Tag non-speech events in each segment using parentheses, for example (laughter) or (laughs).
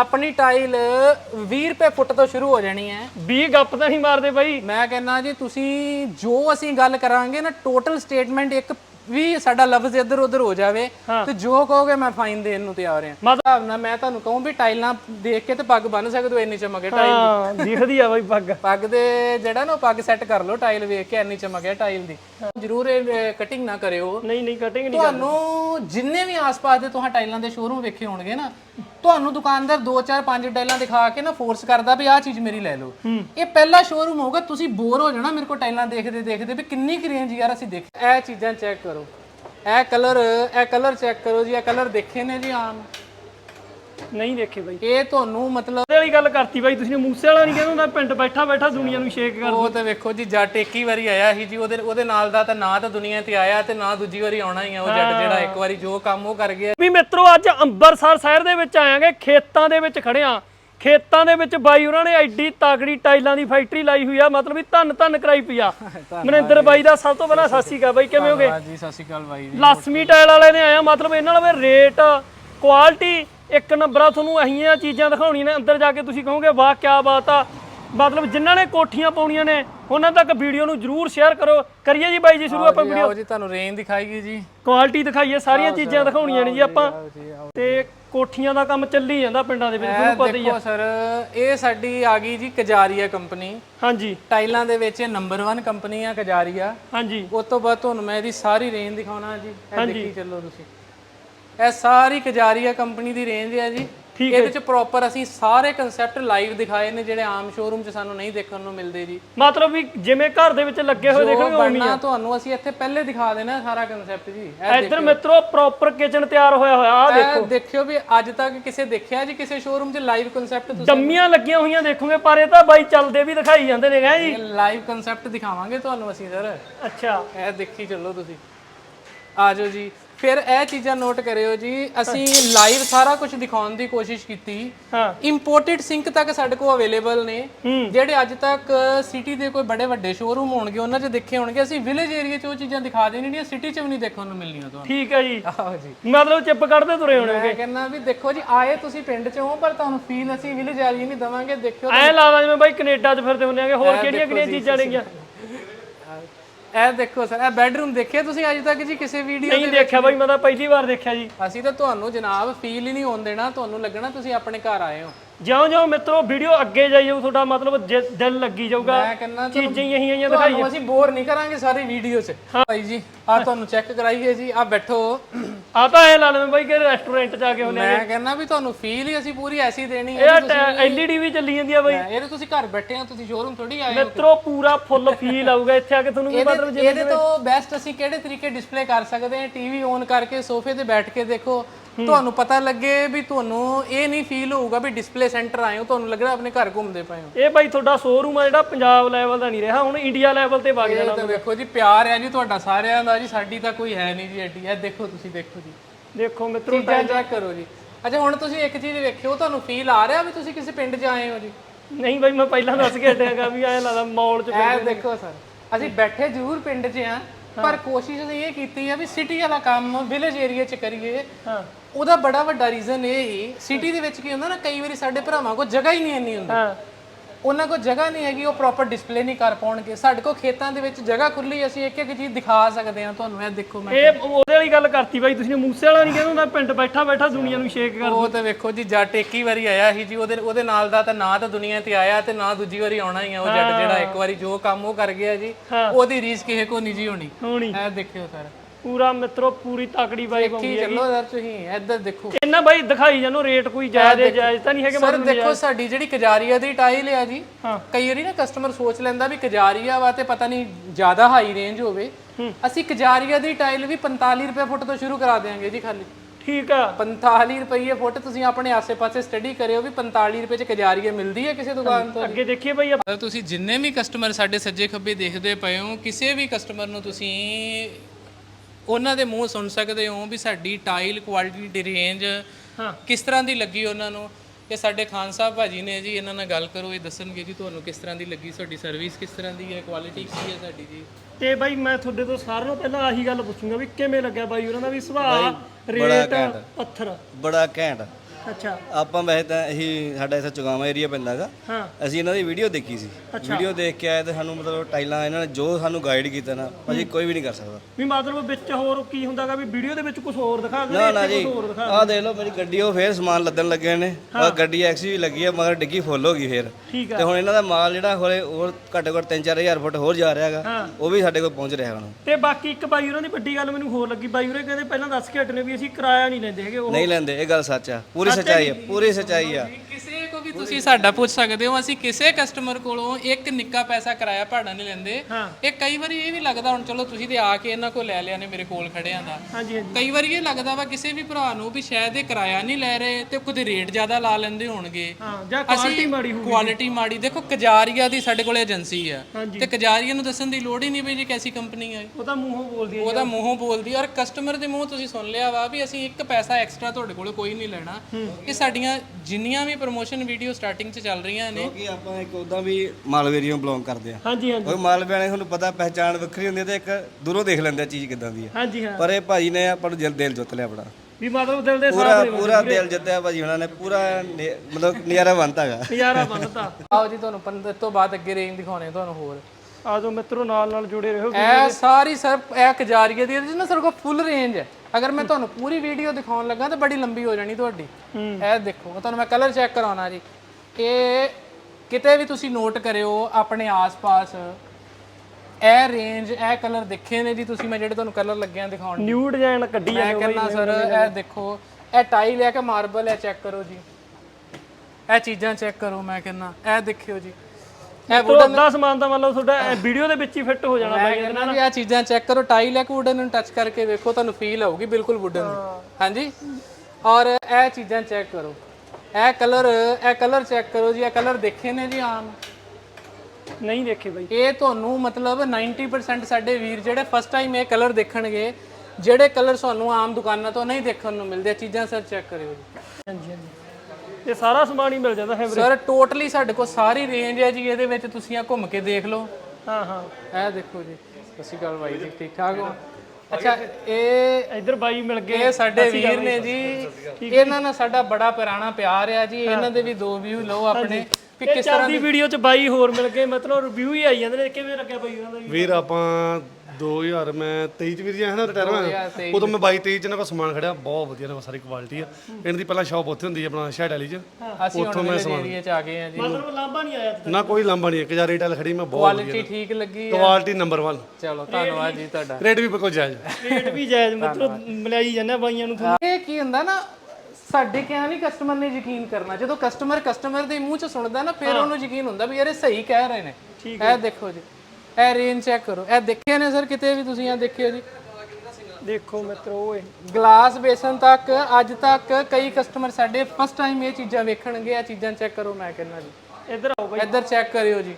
ਆਪਣੀ ਟਾਈਲ 20 ਰੁਪਏ ਫੁੱਟ ਤੋਂ ਸ਼ੁਰੂ ਹੋ ਜਾਣੀ ਹੈ। 20 ਗੱਪ ਤਾਂ ਨਹੀਂ ਮਾਰਦੇ ਬਾਈ। ਮੈਂ ਕਹਿੰਦਾ ਜੀ ਤੁਸੀਂ ਜੋ ਅਸੀਂ ਗੱਲ ਕਰਾਂਗੇ ਨਾ ਟੋਟਲ ਸਟੇਟਮੈਂਟ ਇੱਕ ਵੀ ਸਾਡਾ ਲਫ਼ਜ਼ ਇੱਧਰ ਉੱਧਰ ਹੋ ਜਾਵੇ ਤੇ ਜੋ ਕਹੋਗੇ ਮੈਂ ਫਾਈਨ ਦੇਣ ਨੂੰ ਤਿਆਰ ਹਾਂ। ਮਤਲਬ ਨਾ ਮੈਂ ਤੁਹਾਨੂੰ ਕਹੂੰ ਵੀ ਟਾਈਲਾਂ ਦੇਖ ਕੇ ਤੇ ਪੱਗ ਬੰਨ ਸਕਦੇ ਹੋ ਇੰਨੀ ਚਮਕੇ ਟਾਈਲ ਹਾਂ ਦਿਖਦੀ ਆ ਬਾਈ ਪੱਗ। ਪੱਗ ਦੇ ਜਿਹੜਾ ਨਾ ਪੱਗ ਸੈੱਟ ਕਰ ਲਓ ਟਾਈਲ ਵੇਖ ਕੇ ਇੰਨੀ ਚਮਕ ਹੈ ਟਾਈਲ ਦੀ। ਜ਼ਰੂਰ ਇਹ ਕਟਿੰਗ ਨਾ ਕਰਿਓ। ਨਹੀਂ ਨਹੀਂ ਕਟਿੰਗ ਨਹੀਂ ਤੁਹਾਨੂੰ ਜਿੰਨੇ ਵੀ ਆਸ-ਪਾਸ ਦੇ ਤੁਹਾਂ ਟਾਈਲਾਂ ਦੇ ਸ਼ੋਰੂਮ ਵੇਖੇ ਹੋਣਗੇ ਨਾ ਤੁਹਾਨੂੰ ਦੁਕਾਨਦਾਰ 2 4 5 ਟਾਈਲਾਂ ਦਿਖਾ ਕੇ ਨਾ ਫੋਰਸ ਕਰਦਾ ਵੀ ਆਹ ਚੀਜ਼ ਮੇਰੀ ਲੈ ਲਓ। ਇਹ ਪਹਿਲਾ ਸ਼ੋਰੂਮ ਹੋਊਗਾ ਤੁਸੀਂ ਬੋਰ ਹੋ ਜਾਣਾ ਮੇਰੇ ਕੋਲ ਟਾਈਲਾਂ ਦੇਖਦੇ ਦੇਖਦੇ ਵੀ ਕਿੰਨੀ ਕੁ ਰੇਂਜ ਯਾਰ ਅਸੀਂ ਦੇਖ ਇਹ ਚੀਜ਼ਾਂ ਚੈੱਕ ਕਰੋ। ਇਹ ਕਲਰ ਇਹ ਕਲਰ ਚੈੱਕ ਕਰੋ ਜੀ ਇਹ ਕਲਰ ਦੇਖੇ ਨੇ ਜੀ ਆਮ? ਨਹੀਂ ਦੇਖੇ ਬਾਈ। ਇਹ ਤੁਹਾਨੂੰ ਮਤਲਬ ਉਹਦੇ ਵਾਲੀ ਗੱਲ ਕਰਤੀ ਬਾਈ ਤੁਸੀਂ ਮੂਸੇ ਵਾਲਾ ਨਹੀਂ ਕਹਿੰਦਾ ਹੁੰਦਾ ਪਿੰਡ ਬੈਠਾ ਬੈਠਾ ਦੁਨੀਆ ਨੂੰ ਸ਼ੇਕ ਕਰ ਉਹ ਤਾਂ ਵੇਖੋ ਜੀ ਜੱਟ ਇੱਕ ਹੀ ਵਾਰੀ ਆਇਆ ਸੀ ਜੀ ਉਹਦੇ ਉਹਦੇ ਨਾਲ ਦਾ ਤਾਂ ਨਾ ਤਾਂ ਦੁਨੀਆ ਤੇ ਆਇਆ ਤੇ ਨਾ ਦੂਜੀ ਵਾਰੀ ਆਉਣਾ ਹੀ ਆ ਉਹ ਜੱਟ ਜਿਹੜਾ ਇੱਕ ਵਾਰੀ ਜੋ ਕੰਮ ਉਹ ਕਰ ਗਿਆ। ਵੀ ਮਿੱਤਰੋ ਅੱਜ ਅੰਬਰਸਰ ਸ਼ਹਿਰ ਦੇ ਵਿੱਚ ਆਇਆਂਗੇ ਖੇਤਾਂ ਦੇ ਵਿੱਚ ਖੜਿਆ ਖੇਤਾਂ ਦੇ ਵਿੱਚ ਬਾਈ ਉਹਨਾਂ ਨੇ ਐਡੀ ਤਾਕੜੀ ਟਾਈਲਾਂ ਦੀ ਫੈਕਟਰੀ ਲਾਈ ਹੋਈ ਆ ਮਤਲਬ ਵੀ ਧੰਨ ਧੰਨ ਕਰਾਈ ਪਈ ਆ। ਮਨਿੰਦਰ ਬਾਈ ਦਾ ਸਭ ਤੋਂ ਪਹਿਲਾਂ ਸਤਿ ਸ਼੍ਰੀ ਅਕਾਲ ਬਾਈ ਕਿਵੇਂ ਹੋਗੇ ਹਾਂ ਜੀ ਸਤਿ ਸ਼੍ਰੀ ਅਕਾਲ ਬਾਈ ਜੀ। ਲక్ష్ਮੀ ਟਾਇਲ ਵਾਲੇ ਨੇ ਆਇਆ ਮਤਲਬ ਇਹਨਾਂ ਨਾਲ ਰੇਟ ਕੁਆਲਿਟੀ ਇੱਕ ਨੰਬਰ ਤੁਹਾਨੂੰ ਅਹੀਆਂ ਚੀਜ਼ਾਂ ਦਿਖਾਉਣੀਆਂ ਨੇ ਅੰਦਰ ਜਾ ਕੇ ਤੁਸੀਂ ਕਹੋਗੇ ਵਾਹ ਕੀ ਬਾਤ ਆ। ਮਤਲਬ ਜਿਨ੍ਹਾਂ ਨੇ ਕੋਠੀਆਂ ਪਾਉਣੀਆਂ ਨੇ ਉਹਨਾਂ ਤੱਕ ਵੀਡੀਓ ਨੂੰ ਜਰੂਰ ਸ਼ੇਅਰ ਕਰੋ। ਕਰੀਏ ਜੀ ਬਾਈ ਜੀ ਸ਼ੁਰੂ ਆਪਾਂ ਆਓ ਜੀ ਤੁਹਾਨੂੰ ਰੇਂਜ ਦਿਖਾਏਗੀ ਜੀ। ਕੁਆਲਿਟੀ ਦਿਖਾਈਏ ਸਾਰੀਆਂ ਚੀਜ਼ਾਂ ਦਿਖਾਉਣੀਆਂ ਨੇ ਜੀ ਆਪਾਂ। ਤੇ ਕੋਠੀਆਂ ਦਾ ਕੰਮ ਚੱਲੀ ਜਾਂਦਾ ਪਿੰਡਾਂ ਦੇ ਵਿੱਚ ਤੁਹਾਨੂੰ ਪਤਾ ਹੀ ਆ। ਦੇਖੋ ਸਰ ਇਹ ਸਾਡੀ ਆ ਗਈ ਜੀ ਕਜਾਰੀਆ ਕੰਪਨੀ। ਹਾਂਜੀ। ਟਾਈਲਾਂ ਦੇ ਵਿੱਚ ਨੰਬਰ 1 ਕੰਪਨੀ ਆ ਕਜਾਰੀਆ। ਹਾਂਜੀ। ਉਸ ਤੋਂ ਬਾਅਦ ਤੁਹਾਨੂੰ ਮੈਂ ਇਹਦੀ ਸਾਰੀ ਰੇਂਜ ਦਿਖਾਉਣਾ ਜੀ। ਇਹ ਦੇਖੀ ਚੱਲੋ ਤੁਸੀਂ। ਇਹ ਸਾਰੀ ਕਜਾਰੀਆ ਕੰਪਨੀ ਦੀ ਰੇਂਜ ਹੈ ਜੀ। ਠੀਕ ਇਹਦੇ ਚ ਪ੍ਰੋਪਰ ਅਸੀਂ ਸਾਰੇ ਕਨਸੈਪਟ ਲਾਈਵ ਦਿਖਾਏ ਨੇ ਜਿਹੜੇ ਆਮ ਸ਼ੋਰੂਮ 'ਚ ਸਾਨੂੰ ਨਹੀਂ ਦੇਖਣ ਨੂੰ ਮਿਲਦੇ ਜੀ। ਮਤਲਬ ਵੀ ਜਿਵੇਂ ਘਰ ਦੇ ਵਿੱਚ ਲੱਗੇ ਹੋਏ ਜੋ ਦੇਖੋਗੇ ਬਣਨਾ ਤੁਹਾਨੂੰ ਅਸੀਂ ਇੱਥੇ ਪਹਿਲੇ ਦਿਖਾ ਦੇਣਾ ਸਾਰਾ ਕਨਸੈਪਟ ਜੀ। ਇੱਧਰ ਮਿੱਤਰੋ ਪ੍ਰੋਪਰ ਕਿਚਨ ਤਿਆਰ ਹੋਇਆ ਹੋਇਆ ਆ ਇਹ ਦੇਖਿਓ ਵੀ ਅੱਜ ਤੱਕ ਕਿਸੇ ਦੇਖਿਆ ਜੀ ਕਿਸੇ ਸ਼ੋਰੂਮ 'ਚ ਲਾਈਵ ਕਨਸੈਪਟ ਤੁਸੀਂ? ਡੰਮੀਆਂ ਲੱਗੀਆਂ ਹੋਈਆਂ ਦੇਖੋਗੇ ਪਰ ਇਹ ਤਾਂ ਬਾਈ ਚੱਲਦੇ ਵੀ ਦਿਖਾਈ ਜਾਂਦੇ ਨੇ ਹੈ ਜੀ? ਲਾਈਵ ਕਨਸੈਪਟ ਦਿਖਾਵਾਂਗੇ ਤੁਹਾਨੂੰ ਅਸੀਂ ਸਰ ਅੱਛਾ। ਇਹ ਦੇਖੀ ਚੱਲੋ ਤੁਸੀਂ। ਆ ਜਾਓ ਜੀ। ਫਿਰ ਇਹ ਚੀਜ਼ਾਂ ਨੋਟ ਕਰਿਓ ਜੀ ਅਸੀਂ ਲਾਈਵ ਸਾਰਾ ਕੁਝ ਦਿਖਾਉਣ ਦੀ ਕੋਸ਼ਿਸ਼ ਕੀਤੀ। ਹਾਂ। ਇੰਪੋਰਟਡ ਸਿੰਕ ਤੱਕ ਸਾਡੇ ਕੋਲ ਅਵੇਲੇਬਲ ਨੇ। ਜਿਹੜੇ ਅੱਜ ਤੱਕ ਸਿਟੀ ਦੇ ਕੋਈ ਬੜੇ ਵੱਡੇ ਸ਼ੋਰੂਮ ਹੋਣਗੇ ਉਹਨਾਂ 'ਚ ਦੇਖੇ ਹੋਣਗੇ। ਅਸੀਂ ਵਿਲੇਜ ਏਰੀਆ 'ਚ ਉਹ ਚੀਜ਼ਾਂ ਦਿਖਾ ਦੇਣੀਆਂ ਸਿਟੀ 'ਚ ਵੀ ਨਹੀਂ ਦੇਖਣ ਨੂੰ ਮਿਲਣੀਆਂ ਤੁਹਾਨੂੰ। ਠੀਕ ਹੈ ਜੀ। ਆਹੋ ਜੀ। ਮਤਲਬ ਚਿੱਪ ਕੱਢਦੇ ਤੁਰੇ ਹੋਣੇ ਮੈਂ ਕਹਿੰਦਾ ਵੀ ਦੇਖੋ ਜੀ ਆਏ ਤੁਸੀਂ ਪਿੰਡ 'ਚ ਹੋ ਪਰ ਤੁਹਾਨੂੰ ਫੀਲ ਅਸੀਂ ਵਿਲੇਜ ਏਰੀਆ ਨਹੀਂ ਦਵਾਂਗੇ ਦੇਖਿਓ ਐ ਲੱਗਦਾ ਜਿਵੇਂ ਬਾਈ ਕੈਨੇਡਾ 'ਚ ਫਿਰਦੇ ਹੁੰਦੇ ਆਗੇ ਹੋਰ ਕਿਹੜੀਆਂ ਕਿਹੜੀਆਂ ਚੀਜ਼ਾਂ ਨੇਗੀਆਂ? ਇਹ ਦੇਖੋ ਸਰ ਇਹ ਬੈਡਰੂਮ ਦੇਖਿਆ ਤੁਸੀਂ ਅੱਜ ਤੱਕ ਜੀ ਕਿਸੇ ਵੀਡੀਓ ਨਹੀਂ ਦੇਖਿਆ ਬਾਈ ਮੈਂ ਤਾਂ ਪਹਿਲੀ ਵਾਰ ਦੇਖਿਆ ਜੀ। ਅਸੀਂ ਤਾਂ ਤੁਹਾਨੂੰ ਜਨਾਬ ਫੀਲ ਹੀ ਨਹੀਂ ਹੋਣ ਦੇਣਾ ਤੁਹਾਨੂੰ ਲੱਗਣਾ ਤੁਸੀਂ ਆਪਣੇ ਘਰ ਆਏ ਹੋ। ਜਿਉਂ ਜਿਉਂ ਮਿੱਤਰੋ ਵੀਡੀਓ ਅੱਗੇ ਜਾਈ ਜਾਊ ਤੁਹਾਡਾ ਮਤਲਬ ਜੇ ਦਿਲ ਲੱਗੀ ਜਾਊਗਾ ਮੈਂ ਕਹਿੰਦਾ ਚੀਜ਼ਾਂ ਹੀ ਅਹੀਆਂ ਜਿਹੀਆਂ ਤੁਹਾਨੂੰ ਅਸੀਂ ਬੋਰ ਨਹੀਂ ਕਰਾਂਗੇ ਸਾਰੀ ਵੀਡੀਓ 'ਚ। ਭਾਈ ਜੀ ਆ ਤੁਹਾਨੂੰ ਚੈੱਕ ਕਰਾਈਏ ਜੀ ਆ ਬੈਠੋ। ਆ ਤਾਂ ਐ ਲਾ ਲਵੇਂ ਬਾਈ ਕਿ ਰੈਸਟੋਰੈਂਟ 'ਚ ਆ ਕੇ ਹੁੰਦੇ ਮੈਂ ਕਹਿੰਦਾ ਵੀ ਤੁਹਾਨੂੰ ਫੀਲ ਹੀ ਅਸੀਂ ਪੂਰੀ ਐਸੀ ਦੇਣੀ ਹੈ ਇਹ ਐਲਈਡੀ ਵੀ ਚੱਲੀ ਜਾਂਦੀ ਆ ਬਾਈ। ਇਹ ਤਾਂ ਤੁਸੀਂ ਘਰ ਬੈਠੇ ਆ ਤੁਸੀਂ ਸ਼ੋਰੂਮ ਥੋੜੀ ਆਏ ਹੋ ਮਿੱਤਰੋ ਪੂਰਾ ਫੁੱਲ ਫੀਲ ਆਊਗਾ ਇੱਥੇ ਆ ਕੇ ਤੁਹਾਨੂੰ ਵੀ ਮਤਲਬ ਇਹਦੇ ਇਹਦੇ ਤੋਂ ਬੈਸਟ ਅਸੀਂ ਕਿਹੜੇ ਤਰੀਕੇ ਡਿਸਪਲੇ ਕਰ ਸਕਦੇ ਹਾਂ? ਟੀਵੀ ਔਨ ਕਰਕੇ ਸੋਫੇ ਤੇ ਬੈਠ ਕੇ ਦੇਖੋ ਤੁਹਾਨੂੰ ਪਤਾ ਲੱਗੇ ਵੀ ਤੁਹਾਨੂੰ ਇਹ ਨਹੀਂ ਫੀਲ ਹੋਊਗਾ ਵੀ ਡਿਸਪਲੇ ਸੈਂਟਰ ਆਏ ਹੋ ਤੁਹਾਨੂੰ ਲੱਗਣਾ ਆਪਣੇ ਘਰ ਘੁੰਮਦੇ ਪਏ ਹੋ। ਇਹ ਬਾਈ ਤੁਹਾਡਾ ਸ਼ੋਰੂਮ ਆ ਜਿਹੜਾ ਪੰਜਾਬ ਲੈਵਲ ਦਾ ਨਹੀਂ ਰਿਹਾ ਹੁਣ ਇੰਡੀਆ ਲੈਵਲ ਤੇ ਵਗ ਜਾਣਾ ਇਹ ਤਾਂ ਵੇਖੋ ਜੀ ਪਿਆਰ ਹੈ ਜੀ ਤੁਹਾਡਾ ਸਾਰਿਆਂ ਦਾ ਜੀ ਸਾਡੀ ਤਾਂ ਕੋਈ ਹੈ ਨਹੀਂ ਜੀ ਐਡੀ। ਇਹ ਦੇਖੋ ਤੁਸੀਂ ਦੇਖੋ ਜੀ। ਦੇਖੋ ਮਿੱਤਰੋ ਚੀਜ਼ਾਂ ਚੈੱਕ ਕਰੋ ਜੀ। ਅੱਛਾ ਹੁਣ ਤੁਸੀਂ ਇੱਕ ਚੀਜ਼ ਵੇਖਿਓ ਤੁਹਾਨੂੰ ਫੀਲ ਆ ਰਿਹਾ ਵੀ ਤੁਸੀਂ ਕਿਸੇ ਪਿੰਡ 'ਚ ਆਏ ਹੋ ਜੀ? ਨਹੀਂ ਬਾਈ ਮੈਂ ਪਹਿਲਾਂ ਦੱਸ ਕੇ ਹਟਿਆਗਾ ਵੀ ਐ ਲੱਗਦਾ ਮਾਲ 'ਚ ਇਹ ਦੇਖੋ ਸਰ ਅਸੀਂ ਬੈਠੇ ਜ਼ਰੂਰ ਪਿੰਡ 'ਚ ਆ ਪਰ ਕੋਸ਼ਿਸ਼ ਇਹ ਕੀਤੀ ਆ ਵੀ ਸਿਟੀ ਵਾਲਾ ਕੰਮ ਵਿਲੇਜ ਏਰੀਆ 'ਚ ਕਰੀਏ। ਹਾਂ। ਉਹਦਾ ਬੜਾ ਵੱਡਾ ਰੀਜ਼ਨ ਇਹ ਹੀ ਸਿਟੀ ਦੇ ਵਿੱਚ ਕੀ ਹੁੰਦਾ ਨਾ ਕਈ ਵਾਰੀ ਸਾਡੇ ਭਰਾਵਾਂ ਕੋਲ ਜਗ੍ਹਾ ਹੀ ਨਹੀਂ ਇੰਨੀ ਹੁੰਦੀ। ਹਾਂ। ਉਹਨਾਂ ਕੋਲ ਜਗ੍ਹਾ ਨਹੀਂ ਹੈਗੀ ਉਹ ਪ੍ਰੋਪਰ ਡਿਸਪਲੇ ਨਹੀਂ ਕਰ ਪਾਉਣਗੇ। ਸਾਡੇ ਕੋਲ ਖੇਤਾਂ ਦੇ ਵਿੱਚ ਜਗ੍ਹਾ ਖੁੱਲੀ ਅਸੀਂ ਇੱਕ ਇੱਕ ਚੀਜ਼ ਦਿਖਾ ਸਕਦੇ ਹਾਂ। ਤੁਹਾਨੂੰ ਇਹ ਦੇਖੋ ਮੈਂ ਇਹ ਉਹਦੇ ਵਾਲੀ ਗੱਲ ਕਰਤੀ ਬਾਈ ਤੁਸੀਂ ਮੂਸੇ ਵਾਲਾ ਨਹੀਂ ਕਹਿੰਦਾ ਹੁੰਦਾ ਪਿੰਡ ਬੈਠਾ ਬੈਠਾ ਦੁਨੀਆ ਨੂੰ ਸ਼ੇਕ ਕਰ ਉਹ ਤਾਂ ਵੇਖੋ ਜੀ ਜੱਟ ਇੱਕ ਹੀ ਵਾਰੀ ਆਇਆ ਸੀ ਜੀ ਉਹਦੇ ਉਹਦੇ ਨਾਲ ਦਾ ਤਾਂ ਨਾ ਤਾਂ ਦੁਨੀਆ ਤੇ ਆਇਆ ਤੇ ਨਾ ਦੂਜੀ ਵਾਰੀ ਆਉਣਾ ਹੀ ਆ। ਉਹ ਜੱਟ ਜਿਹੜਾ ਇੱਕ ਵਾਰੀ ਜੋ ਕੰਮ ਉਹ ਕਰ ਗਿਆ ਜੀ ਉਹਦੀ ਰੀਸ ਕਿਸੇ ਕੋ ਨਹੀਂ ਜੀ ਹੋਣੀ। ਇਹ ਦੇਖਿਓ ਸਰ। ਪੂਰਾ ਮਿੱਤਰੋ ਪੂਰੀ ਤਾਕੜੀ ਬਾਈ ਕੀ ਚੱਲੋ ਸਰ ਤੁਸੀਂ ਇੱਧਰ ਦੇਖੋ। ਇਹਨਾਂ ਬਾਈ ਦਿਖਾਈ ਜਾਨੋ ਰੇਟ ਕੋਈ ਜਾਇਜ਼ ਜਾਇਜ਼ ਤਾਂ ਨਹੀਂ ਹੈਗੇ ਸਰ ਦੇਖੋ ਸਾਡੀ ਜਿਹੜੀ ਕਜਾਰੀਆ ਦੀ ਟਾਈਲ ਆ ਜੀ ਹਾਂ। ਕਈ ਵਾਰੀ ਨਾ ਕਸਟਮਰ ਸੋਚ ਲੈਂਦਾ ਵੀ ਕਜਾਰੀਆ ਵਾ ਤੇ ਪਤਾ ਨਹੀਂ ਜ਼ਿਆਦਾ ਹਾਈ ਰੇਂਜ ਹੋਵੇ। ਅਸੀਂ ਕਜਾਰੀਆ ਦੀ ਟਾਈਲ ਵੀ 45 ਰੁਪਏ ਫੁੱਟ ਤੋਂ ਸ਼ੁਰੂ ਕਰਾ ਦੇਾਂਗੇ ਜੀ ਖਾਲੀ। ਠੀਕ ਆ। 45 ਰੁਪਏ ਫੁੱਟ ਤੁਸੀਂ ਆਪਣੇ ਆਸੇ-ਪਾਸੇ ਸਟੱਡੀ ਕਰਿਓ ਵੀ 45 ਰੁਪਏ ਚ ਕਜਾਰੀਆ ਮਿਲਦੀ ਹੈ ਕਿਸੇ ਦੁਕਾਨ ਤੋਂ ਅੱਗੇ ਦੇਖੀਏ ਅਗਰ ਤੁਸੀਂ ਜਿੰਨੇ ਵੀ ਕਸਟਮਰ ਸਾਡੇ ਸੱਜੇ ਖੱਬੇ ਦੇਖਦੇ ਪਏ ਹੋ ਕਿਸੇ ਵੀ ਕਸਟਮਰ ਨੂੰ ਤੁਸੀਂ ਉਹਨਾਂ ਦੇ ਮੂੰਹ ਸੁਣ ਸਕਦੇ ਹੋ ਵੀ ਸਾਡੀ ਟਾਈਲ ਕੁਆਲਿਟੀ ਦੀ ਰੇਂਜ ਹਾਂ। ਕਿਸ ਤਰ੍ਹਾਂ ਦੀ ਲੱਗੀ ਉਹਨਾਂ ਨੂੰ? ਤੇ ਸਾਡੇ ਖਾਨ ਸਾਹਿਬ ਭਾਜੀ ਨੇ ਜੀ ਇਹਨਾਂ ਨਾਲ ਗੱਲ ਕਰੋ ਇਹ ਦੱਸਣਗੇ ਜੀ ਤੁਹਾਨੂੰ ਕਿਸ ਤਰ੍ਹਾਂ ਦੀ ਲੱਗੀ ਸਾਡੀ ਸਰਵਿਸ ਕਿਸ ਤਰ੍ਹਾਂ ਦੀ ਹੈ ਕੁਆਲਿਟੀ ਕੀ ਹੈ ਸਾਡੀ ਜੀ? ਤੇ ਬਾਈ ਮੈਂ ਤੁਹਾਡੇ ਤੋਂ ਸਾਰਿਆਂ ਨੂੰ ਪਹਿਲਾਂ ਆਹੀ ਗੱਲ ਪੁੱਛੂੰਗਾ ਵੀ ਕਿਵੇਂ ਲੱਗਿਆ ਬਾਈ ਉਹਨਾਂ ਦਾ ਵੀ ਸੁਭਾਅ ਰੇਟ ਪੱਥਰ। ਬੜਾ ਘੈਂਟ। ਅੱਛਾ। ਆਪਾਂ ਵੈਸੇ ਤਾਂ ਇਹੀ ਸਾਡਾ ਇੱਥੇ ਚੁਗਾਵਾ ਏਰੀਆ ਪੈਂਦਾ ਹੈਗਾ ਹਾਂ। ਅਸੀਂ ਇਹਨਾਂ ਦੀ ਵੀਡੀਓ ਦੇਖੀ ਸੀ। ਵੀਡੀਓ ਦੇਖ ਕੇ ਆਏ ਤੇ ਸਾਨੂੰ ਮਤਲਬ ਟਾਈਲਾਂ ਇਹਨਾਂ ਨੇ ਜੋ ਸਾਨੂੰ ਗਾਈਡ ਕੀਤਾ ਨਾ ਭਾਜੀ ਕੋਈ ਵੀ ਨਹੀਂ ਕਰ ਸਕਦਾ। ਵੀ ਮਤਲਬ ਵਿੱਚ ਹੋਰ ਕੀ ਹੁੰਦਾਗਾ ਵੀ ਵੀਡੀਓ ਦੇ ਵਿੱਚ ਕੁਝ ਹੋਰ ਦਿਖਾ ਕੇ ਨਾ ਨਾ ਜੀ। ਆਹ ਦੇਖ ਲਓ ਮੇਰੀ ਗੱਡੀ ਉਹ ਫੇਰ ਸਮਾਨ ਲੱਦਣ ਲੱਗੇ ਨੇ। ਆਹ ਗੱਡੀ ਐਕਸੀ ਵੀ ਲੱਗੀ ਆ ਮਗਰ ਡਿੱਗੀ ਫੁੱਲ ਹੋ ਗਈ ਫੇਰ। ਤੇ ਹੁਣ ਇਹਨਾਂ ਦਾ ਮਾਲ ਜਿਹੜਾ ਹੋਰੇ ਹੋਰ ਘੱਟੋ ਘੱਟ 3-4000 ਫੁੱਟ ਹੋਰ ਜਾ ਰਿਹਾ ਹੈਗਾ ਉਹ ਵੀ ਸਾਡੇ ਕੋਲ ਪਹੁੰਚ ਰਿਹਾ ਹੁਣ। ਤੇ ਬਾਕੀ ਇੱਕ ਬਾਈ ਉਹਨਾਂ ਦੀ ਵੱਡੀ ਗੱਲ ਮੈਨੂੰ ਹੋਰ ਲੱਗੀ। ਬਾਈ ਉਹਨੇ ਕਹਿੰਦੇ ਪਹਿਲਾਂ ਦੱਸ ਕੇ ਹਟਨੇ ਵੀ ਅਸੀਂ ਕਿਰਾਇਆ ਨਹੀਂ ਲੈਂਦੇ ਹੈਗੇ ਉਹ ਨਹੀਂ ਲੈਂਦੇ ਇਹ ਗੱਲ ਸੱਚ ਆ। ਪੂਰੀ ਸੱਚਾਈ ਆ ਪੂਰੀ ਸੱਚਾਈ ਆ। ਵੀ ਤੁਸੀਂ ਸਾਡਾ ਪੁੱਛ ਸਕਦੇ ਹੋ ਅਸੀਂ ਕਿਸੇ ਕਸਟਮਰ ਕੋਲੋਂ ਇੱਕ ਨਿੱਕਾ ਪੈਸਾ ਕਿਰਾਇਆ ਭਾੜਾ ਨਹੀਂ ਲੈਂਦੇ। ਇਹ ਕਈ ਵਾਰੀ ਇਹ ਵੀ ਲੱਗਦਾ ਹੁਣ ਚਲੋ ਤੁਸੀਂ ਤੇ ਆ ਕੇ ਇਹਨਾਂ ਕੋਲ ਲੈ ਲਿਆ ਨੇ ਮੇਰੇ ਕੋਲ ਖੜਿਆਂ ਦਾ। ਕਈ ਵਾਰੀ ਇਹ ਲੱਗਦਾ ਵਾ ਕਿਸੇ ਵੀ ਭਰਾ ਨੂੰ ਵੀ ਸ਼ਾਇਦ ਇਹ ਕਿਰਾਇਆ ਨਹੀਂ ਲੈ ਰਹੇ ਤੇ ਕੁਝ ਰੇਟ ਜ਼ਿਆਦਾ ਲਾ ਲੈਂਦੇ ਹੋਣਗੇ। ਹਾਂ ਜਾਂ ਕੁਆਲਿਟੀ ਮਾੜੀ ਹੋ ਕੁਆਲਿਟੀ ਮਾੜੀ ਦੇਖੋ ਕਜਾਰੀਆ ਦੀ ਸਾਡੇ ਕੋਲ ਏਜੰਸੀ ਆ। ਤੇ ਕਜਾਰੀਆ ਨੂੰ ਦੱਸਣ ਦੀ ਲੋੜ ਹੀ ਨਹੀਂ ਵੀ ਜੀ ਕੈਸੀ ਕੰਪਨੀ ਹੈ ਉਹ ਤਾਂ ਮੂੰਹੋਂ ਬੋਲਦੀ ਹੈ ਉਹਦਾ ਮੂੰਹੋਂ ਬੋਲਦੀ ਔਰ ਕਸਟਮਰ ਦੇ ਮੂੰਹ ਤੁਸੀਂ ਸੁਣ ਲਿਆ ਵਾ ਵੀ ਅਸੀਂ ਇੱਕ ਪੈਸਾ ਐਕਸਟਰਾ ਤੁਹਾਡੇ ਕੋਲ ਕੋਈ ਨਹੀਂ ਲੈਣਾ। ਇਹ ਸਾਡੀਆਂ ਜਿੰਨੀਆਂ ਵੀ ਪ੍ਰੋਮੋਸ਼ਨ ਵੀਡੀਓ ਸਟਾਰਟਿੰਗ 'ਚ ਚੱਲ ਰਹੀਆਂ ਨੇ। ਕਿਉਂਕਿ ਆਪਾਂ ਇੱਕ ਉਦਾਂ ਵੀ ਮਾਲਵੇ ਨੂੰ ਬਿਲੋਂਗ ਕਰਦੇ ਆ। ਹਾਂਜੀ ਹਾਂਜੀ। ਉਹ ਮਾਲਵੇ ਵਾਲੇ ਤੁਹਾਨੂੰ ਪਤਾ ਪਹਿਚਾਣ ਵੱਖਰੀ ਹੁੰਦੀ ਹੈ ਤੇ ਇੱਕ ਦੂਰੋਂ ਦੇਖ ਲੈਂਦੇ ਆ ਚੀਜ਼ ਕਿਦਾਂ ਦੀ ਆ। ਹਾਂਜੀ ਹਾਂ। ਪਰ ਇਹ ਭਾਜੀ ਨੇ ਆਪਾਂ ਨੂੰ ਦਿਲ ਦਿਲ ਜਿੱਤ ਲਿਆ ਆਪਣਾ ਵੀ ਮਤਲਬ ਦਿਲ ਦੇ ਪੂਰਾ ਪੂਰਾ ਦਿਲ ਜਿੱਤਿਆ ਭਾਜੀ ਉਹਨਾਂ ਨੇ। ਪੂਰਾ ਨ- ਮਤਲਬ ਨਜ਼ਾਰਾ ਬੰਨਤਾ ਹੈਗਾ। ਨਜ਼ਾਰਾ ਬੰਨਤਾ ਆਓ ਜੀ ਤੁਹਾਨੂੰ 15 ਤੋਂ ਬਾਅਦ ਅੱਗੇ ਰੇਂਜ ਦਿਖਾਉਣੇ ਤੁਹਾਨੂੰ ਹੋਰ। ਆ ਜਾਓ ਮਿੱਤਰੋ ਨਾਲ ਨਾਲ ਜੁੜੇ ਰਹੋ ਇਹ ਸਾਰੀ ਸਰ ਇਹ ਕਜਾਰੀਏ ਦੀ ਇਹਦੇ 'ਚ ਨਾ ਸਾਡੇ ਕੋਲ ਫੁੱਲ ਰੇਂਜ ਹੈ ਅਗਰ ਮੈਂ ਤੁਹਾਨੂੰ ਪੂਰੀ ਵੀਡੀਓ ਦਿਖਾਉਣ ਲੱਗਾ ਤਾਂ ਬੜੀ ਲੰਬੀ ਹੋ ਜਾਣੀ ਤੁਹਾਡੀ। ਇਹ ਦੇਖੋ ਤੁਹਾਨੂੰ ਮੈਂ ਕਲਰ ਚੈੱਕ ਕਰਾਉਣਾ ਜੀ। ਇਹ ਕਿਤੇ ਵੀ ਤੁਸੀਂ ਨੋਟ ਕਰਿਓ ਆਪਣੇ ਆਸ-ਪਾਸ। ਇਹ ਰੇਂਜ ਇਹ ਕਲਰ ਦੇਖੇ ਨੇ ਜੀ ਤੁਸੀਂ ਮੈਂ ਜਿਹੜੇ ਤੁਹਾਨੂੰ ਕਲਰ ਲੱਗਿਆ ਦਿਖਾਉਣ ਨਿਊ ਡਿਜ਼ਾਈਨ ਕੱਢੀ ਮੈਂ ਕਹਿੰਦਾ ਸਰ ਇਹ ਦੇਖੋ ਇਹ ਟਾਈਲ ਹੈ ਕਿ ਮਾਰਬਲ ਹੈ ਚੈੱਕ ਕਰੋ ਜੀ। ਇਹ ਚੀਜ਼ਾਂ ਚੈੱਕ ਕਰੋ ਮੈਂ ਕਹਿੰਦਾ। ਇਹ ਦੇਖਿਓ ਜੀ। ਇਹ ਤੋ ਅੱਧਾ ਸਮਾਨ ਤਾਂ ਮਤਲਬ ਤੁਹਾਡਾ ਵੀਡੀਓ ਦੇ ਵਿੱਚ ਹੀ ਫਿੱਟ ਹੋ ਜਾਣਾ ਮੈਂ ਕਹਿੰਦਾ ਵੀ ਆ ਚੀਜ਼ਾਂ ਚੈੱਕ ਕਰੋ ਟਾਈਲ ਹੈ ਕਿ ਵੁਡਨ ਨੂੰ ਟੱਚ ਕਰਕੇ ਵੇਖੋ ਤੁਹਾਨੂੰ ਫੀਲ ਆਊਗੀ ਬਿਲਕੁਲ ਵੁਡਨ ਦੀ। ਹਾਂਜੀ? ਔਰ ਇਹ ਚੀਜ਼ਾਂ ਚੈੱਕ ਕਰੋ। ਇਹ ਕਲਰ ਇਹ ਕਲਰ ਚੈੱਕ ਕਰੋ ਜੀ ਇਹ ਕਲਰ ਦੇਖੇ ਨੇ ਜੀ ਆਮ? ਨਹੀਂ ਦੇਖੇ ਬਾਈ। ਇਹ ਤੁਹਾਨੂੰ ਮਤਲਬ 90% ਸਾਡੇ ਵੀਰ ਜਿਹੜੇ ਫਸਟ ਟਾਈਮ ਇਹ ਕਲਰ ਦੇਖਣਗੇ ਜਿਹੜੇ ਕਲਰ ਤੁਹਾਨੂੰ ਆਮ ਦੁਕਾਨਾਂ ਤੋਂ ਨਹੀਂ ਦੇਖਣ ਨੂੰ ਮਿਲਦੇ ਇਹ ਚੀਜ਼ਾਂ ਸਰ ਚੈੱਕ ਕਰਿਓ ਜੀ। ਹਾਂਜੀ ਹਾਂਜੀ। ਇਹ ਸਾਰਾ ਸਮਾਨ ਹੀ ਮਿਲ ਜਾਂਦਾ ਹੈ ਸਰ ਟੋਟਲੀ ਸਾਡੇ ਕੋਲ ਸਾਰੀ ਰੇਂਜ ਹੈ ਜੀ ਇਹਦੇ ਵਿੱਚ ਤੁਸੀਂ ਆ ਘੁੰਮ ਕੇ ਦੇਖ ਲਓ। ਹਾਂ ਹਾਂ। ਇਹ ਦੇਖੋ ਜੀ ਸ਼੍ਰੀ ਅਕਾਲ ਬਾਈ ਜੀ ਠੀਕ ਠਾਕ ਹੋ? ਅੱਛਾ ਇਹ ਇੱਧਰ ਬਾਈ ਮਿਲ ਗਏ। ਇਹ ਸਾਡੇ ਵੀਰ ਨੇ ਜੀ। ਇਹਨਾਂ ਨਾਲ ਸਾਡਾ ਬੜਾ ਪੁਰਾਣਾ ਪਿਆਰ ਆ ਜੀ। ਇਹਨਾਂ ਦੇ ਵੀ ਦੋ ਵਿਊ ਲਓ ਆਪਣੇ ਵੀ ਇਹ ਚੱਲਦੀ ਵੀਡੀਓ ਚ ਬਾਈ ਹੋਰ ਮਿਲ ਗਏ। ਮਤਲਬ ਰਿਵਿਊ ਹੀ ਆਈ ਜਾਂਦੇ ਨੇ। ਕਿਵੇਂ ਲੱਗਿਆ ਬਾਈ ਉਹਨਾਂ ਦਾ? ਵੀਰ ਆਪਾਂ 2000 ਮੈਂ 23 ਚ ਵੀਰ ਜੀ ਹੈ ਨਾ ਰਿਟਾਇਰ ਹੋਇਆ ਉਦੋਂ ਮੈਂ 22 23 ਚ ਇਹਨਾਂ ਕੋਲ ਸਮਾਨ ਖੜਿਆ ਬਹੁਤ ਵਧੀਆ ਇਹਨਾਂ ਕੋਲ ਸਾਰੀ ਕੁਆਲਿਟੀ ਆ। ਇਹਨਾਂ ਦੀ ਪਹਿਲਾਂ ਸ਼ਾਪ ਉੱਥੇ ਹੁੰਦੀ ਹੈ ਆਪਣਾ ਸ਼ਹਿਡ ਵਾਲੀ ਚ। ਅਸੀਂ ਹੁਣ ਮੇਰੇ ਏਰੀਆ ਚ ਆ ਗਏ ਆ ਜੀ। ਮਤਲਬ ਲਾਂਭਾ ਨਹੀਂ ਆਇਆ ਨਾ ਕੋਈ ਲਾਂਭਾ ਨਹੀਂ ਇੱਕ ਜਾਂ ਰੇਟ ਵਾਲ ਖੜੀ ਮੈਂ ਬਹੁਤ ਕੁਆਲਿਟੀ ਠੀਕ ਲੱਗੀ ਆ। ਕੁਆਲਿਟੀ ਨੰਬਰ 1 ਚਲੋ ਧੰਨਵਾਦ ਜੀ ਤੁਹਾਡਾ। ਰੇਟ ਵੀ ਬਿਲਕੁਲ ਜਾਇਜ਼ ਰੇਟ ਵੀ ਜਾਇਜ਼ ਮਤਲਬ ਮਿਲਾਈ ਜਾਂਦੇ ਬਾਈਆਂ ਨੂੰ ਇਹ ਕੀ ਹੁੰਦਾ ਨਾ ਸਾਡੇ ਕਿਹਾ ਨਹੀਂ ਕਸਟਮਰ ਨੇ ਯਕੀਨ ਕਰਨਾ। ਜਦੋਂ ਕਸਟਮਰ ਕਸਟਮਰ ਦੇ ਮੂੰਹ ਚ ਸੁਣਦਾ ਨਾ ਫਿਰ ਉਹਨੂੰ ਯਕੀਨ ਹੁੰਦਾ ਵੀ ਯਾਰ ਇਹ ਸਹੀ ਕਹਿ ਰਹੇ ਨੇ। ਇਹ ਦੇਖੋ ਜੀ। ਇਹ ਰੇਂਜ ਚੈੱਕ ਕਰੋ। ਇਹ ਦੇਖਿਆ ਨੇ ਸਰ ਕਿਤੇ ਵੀ ਤੁਸੀਂ ਇਹ ਦੇਖਿਓ ਜੀ? ਦੇਖੋ ਮਿੱਤਰੋ ਓਏ ਗਲਾਸ ਬੇਸਨ ਤੱਕ ਅੱਜ ਤੱਕ ਕਈ ਕਸਟਮਰ ਸਾਡੇ ਫਸਟ ਟਾਈਮ ਇਹ ਚੀਜ਼ਾਂ ਵੇਖਣਗੇ ਇਹ ਚੀਜ਼ਾਂ ਚੈੱਕ ਕਰੋ ਮੈਂ ਕਹਿੰਦਾ ਜੀ। ਇੱਧਰ ਆਓ ਬਾਈ। ਇੱਧਰ ਚੈੱਕ ਕਰਿਓ ਜੀ।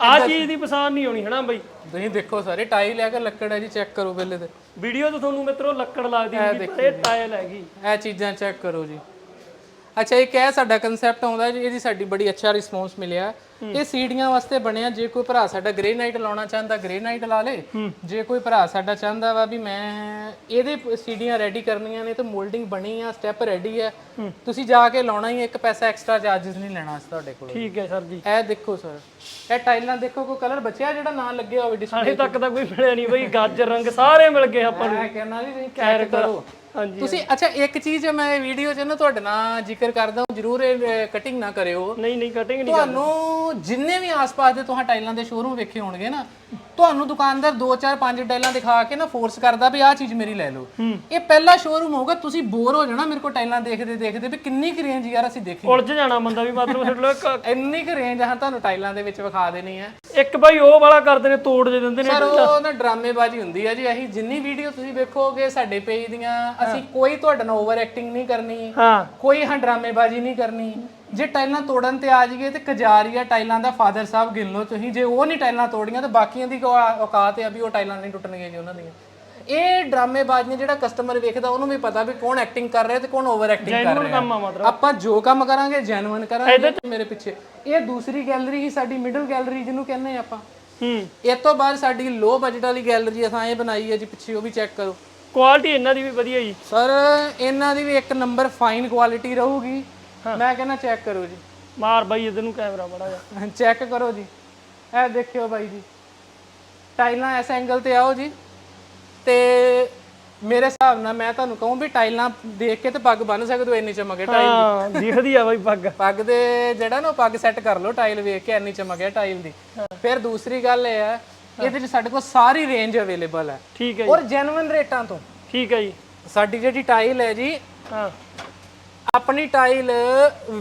ਆ ਚੀਜ਼ ਦੀ ਪਸੰਦ ਨਹੀਂ ਆਉਣੀ ਹਨਾ ਬਾਈ? ਤੁਸੀਂ ਦੇਖੋ ਸਾਰੇ ਟਾਈਲ ਹੈ ਕਿ ਲੱਕੜ ਹੈ ਜੀ ਚੈੱਕ ਕਰੋ ਪਹਿਲੇ ਤੇ। ਵੀਡੀਓ ਤੋਂ ਤੁਹਾਨੂੰ ਮਿੱਤਰੋ ਲੱਕੜ ਲੱਗਦੀ ਪਰ ਇਹ ਟਾਇਲ ਹੈਗੀ। ਇਹ ਚੀਜ਼ਾਂ ਚੈੱਕ ਕਰੋ ਜੀ। ਅੱਛਾ ਇਹ ਕਿਹ ਸਾਡਾ ਕਨਸੈਪਟ ਆਉਂਦਾ ਜੀ ਇਹਦੀ ਸਾਡੀ ਬੜੀ ਅੱਛਾ ਰਿਸਪੌਂਸ ਮਿਲਿਆ। ਇਹ ਸੀੜੀਆਂ ਵਾਸਤੇ ਬਣਿਆ ਜੇ ਕੋਈ ਭਰਾ ਸਾਡਾ ਗ੍ਰੇਨਾਈਟ ਲਾਉਣਾ ਚਾਹੁੰਦਾ ਗ੍ਰੇਨਾਈਟ ਲਾ ਲੇ। ਜੇ ਕੋਈ ਭਰਾ ਸਾਡਾ ਚਾਹੁੰਦਾ ਵਾ ਵੀ ਮੈਂ ਇਹਦੇ ਸੀੜੀਆਂ ਰੈਡੀ ਕਰਨੀਆਂ ਨੇ ਤੇ ਮੋਲਡਿੰਗ ਬਣੀ ਆ ਸਟੈਪ ਰੈਡੀ ਆ ਤੁਸੀਂ ਜਾ ਕੇ ਲਾਉਣਾ ਹੀ ਇੱਕ ਪੈਸਾ ਐਕਸਟਰਾ ਚਾਰजेस ਨਹੀਂ ਲੈਣਾ ਅਸੀਂ ਤੁਹਾਡੇ ਕੋਲੋਂ। ਠੀਕ ਹੈ ਸਰ ਜੀ। ਇਹ ਦੇਖੋ ਸਰ ਇਹ ਟਾਈਲਾਂ ਦੇਖੋ ਕੋਈ ਕਲਰ ਬਚਿਆ ਜਿਹੜਾ ਨਾ ਲੱਗਿਆ ਹੋਵੇ ਡਿਸਪਲੇ ਤੱਕ ਤਾਂ ਕੋਈ ਮਿਲਿਆ ਨਹੀਂ ਬਾਈ ਗਾਜਰ ਰੰਗ ਸਾਰੇ ਮਿਲ ਗਏ ਆਪਾਂ ਨੂੰ। ਮੈਂ ਕਹਿੰਦਾ ਵੀ ਤੁਸੀਂ ਚੈੱਕ ਕਰੋ। ਹਾਂਜੀ ਤੁਸੀਂ ਅੱਛਾ ਇੱਕ ਚੀਜ਼ ਮੈਂ ਵੀਡੀਓ 'ਚ ਨਾ ਤੁਹਾਡੇ ਨਾਲ ਜ਼ਿਕਰ ਕਰਦਾ ਹਾਂ ਜਰੂਰ ਇਹ ਕਟਿੰਗ ਨਾ ਕਰਿਓ। ਨਹੀਂ ਨਹੀਂ ਕਟਿੰਗ ਨਹੀਂ ਤੁਹਾਨੂੰ ਜਿੰਨੇ ਵੀ ਆਸ-ਪਾਸ ਦੇ ਤੁਹਾਂ ਟਾਈਲਾਂ ਦੇ ਸ਼ੋਰੂਮ ਵੇਖੇ ਹੋਣਗੇ ਨਾ ਤੁਹਾਨੂੰ ਦੁਕਾਨਦਾਰ 2 4 5 ਟਾਈਲਾਂ ਦਿਖਾ ਕੇ ਨਾ ਫੋਰਸ ਕਰਦਾ ਵੀ ਆਹ ਚੀਜ਼ ਮੇਰੀ ਲੈ ਲਓ। ਇਹ ਪਹਿਲਾ ਸ਼ੋਰੂਮ ਹੋਊਗਾ ਤੁਸੀਂ ਬੋਰ ਹੋ ਜਾਣਾ ਮੇਰੇ ਕੋਲ ਟਾਈਲਾਂ ਦੇਖਦੇ ਦੇਖਦੇ ਵੀ ਕਿੰਨੀ ਕੁ ਰੇਂਜ ਯਾਰ ਅਸੀਂ ਦੇਖੀ। ਉਲਝ ਜਾਣਾ ਬੰਦਾ ਵੀ ਮਤਲਬ ਛੱਡ ਇੱਕ- ਇੰਨੀ ਕੁ ਰੇਂਜ ਆ ਤੁਹਾਨੂੰ ਟਾਈਲਾਂ ਦੇ ਵਿੱਚ ਵਿਖਾ ਦੇਣੀ ਹੈ ਇੱਕ ਬਾਈ ਉਹ ਵਾਲਾ ਕਰਦੇ ਨੇ ਤੋੜ ਦੇ ਦਿੰਦੇ ਨੇ ਸਰ ਉਹ ਨਾ ਡਰਾਮੇਬਾਜ਼ੀ ਹੁੰਦੀ ਹੈ ਜੀ ਅਸੀਂ ਜਿੰਨੀ ਵੀਡੀਓ ਤੁਸੀਂ ਵੇਖੋਗੇ ਸਾਡੇ ਪੇਜ ਦੀਆਂ ਅਸੀਂ ਕੋਈ ਤੁਹਾਡੇ ਨਾਲ ਓਵਰ ਐਕਟਿੰਗ ਨਹੀਂ ਕਰਨੀ ਹਾਂ। ਕੋਈ ਹਾਂ ਡਰਾਮੇਬਾਜ਼ੀ ਨਹੀਂ ਕਰਨੀ। ਜੇ ਟਾਈਲਾਂ ਤੋੜਨ ਤੇ ਆ ਜਾਈਏ ਤੇ ਕਜਾਰੀਆ ਟਾਈਲਾਂ ਦਾ ਫਾਦਰ ਸਾਹਿਬ ਗਿਣ ਲਓ ਤੁਸੀਂ ਜੇ ਉਹ ਨਹੀਂ ਟਾਈਲਾਂ ਤੋੜੀਆਂ ਤੇ ਬਾਕੀਆਂ ਦੀ ਕੋ- ਔਕਾਤ ਹੈ ਵੀ ਉਹ ਟਾਈਲਾਂ ਨਹੀਂ ਟੁੱਟਣਗੀਆਂ ਜੀ ਉਹਨਾਂ ਦੀਆਂ। ਇਹ ਡਰਾਮੇਬਾਜ਼ ਨੇ ਜਿਹੜਾ ਕਸਟਮਰ ਵੇਖਦਾ ਉਹਨੂੰ ਵੀ ਪਤਾ ਵੀ ਕੌਣ ਐਕਟਿੰਗ ਕਰ ਰਿਹਾ ਤੇ ਕੌਣ ਓਵਰ ਐਕਟਿੰਗ ਕਰ ਰਿਹਾ। ਕੰਮ ਆ ਮਤਲਬ। ਆਪਾਂ ਜੋ ਕੰਮ ਕਰਾਂਗੇ ਜੈਨੂਇਨ ਕਰਾਂਗੇ। ਮੇਰੇ ਪਿੱਛੇ। ਇਹ ਦੂਸਰੀ ਗੈਲਰੀ ਹੀ ਸਾਡੀ ਮਿਡਲ ਗੈਲਰੀ ਜਿਹਨੂੰ ਕਹਿੰਦੇ ਆ ਆਪਾਂ। ਹੂੰ। ਇਹ ਤੋਂ ਬਾਅਦ ਸਾਡੀ ਲੋ ਬਜਟ ਵਾਲੀ ਗੈਲਰੀ ਅਸਾਂ ਇਹ ਬਣਾਈ ਹੈ ਜੀ ਪਿੱਛੇ ਉਹ ਵੀ ਚੈੱਕ ਕਰੋ। ਕੁਆਲਿਟੀ ਇਹਨਾਂ ਦੀ ਵੀ ਵਧੀਆ ਜੀ। ਸਰ ਇਹਨਾਂ ਦੀ ਵੀ ਇੱਕ ਨੰਬਰ ਫਾਈਨ ਕੁਆਲਿਟੀ ਰਹੂਗੀ। ਮੈਂ ਕਹਿੰਦਾ ਚੈੱਕ ਕਰੋ ਜੀ। ਮਾਰ ਬਾਈ ਇਧਰ ਨੂੰ ਕੈਮਰਾ ਬੜਾ ਜਾ ਚੈੱਕ ਕਰੋ ਜੀ। ਇਹ ਦੇਖਿਓ ਬਾਈ ਜੀ। ਟਾਈਲਾਂ ਇਸ ਐਂਗਲ ਤੇ ਆਓ ਜੀ। ਤੇ ਮੇਰੇ ਹਿਸਾਬ ਨਾਲ ਮੈਂ ਤੁਹਾਨੂੰ ਕਹੂੰ ਵੀ ਟਾਈਲਾਂ ਦੇਖ ਕੇ ਤੇ ਪੱਗ ਬੰਨ ਸਕਦੇ ਹੋ ਇੰਨੀ ਚਮਕ ਹੈ ਟਾਈਲ ਹਾਂ ਦਿਖਦੀ ਆ ਬਾਈ ਪੱਗ। (laughs) ਪੱਗ ਦੇ ਜਿਹੜਾ ਨਾ ਉਹ ਪੱਗ ਸੈੱਟ ਕਰ ਲਓ ਟਾਈਲ ਵੇਖ ਕੇ ਇੰਨੀ ਚਮਕ ਹੈ ਟਾਈਲ ਦੀ। ਫਿਰ ਦੂਸਰੀ ਗੱਲ ਇਹ ਹੈ ਇਹਦੇ ਵਿੱਚ ਸਾਡੇ ਕੋਲ ਸਾਰੀ ਰੇਂਜ ਅਵੇਲੇਬਲ ਹੈ। ਠੀਕ ਹੈ ਔਰ ਜੈਨੂਇਨ ਰੇਟਾਂ ਤੋਂ। ਜੀ ਠੀਕ ਹੈ ਜੀ। ਸਾਡੀ ਜਿਹੜੀ ਟਾਈਲ ਹੈ ਜੀ ਹਾਂ। ਆਪਣੀ ਟਾਈਲ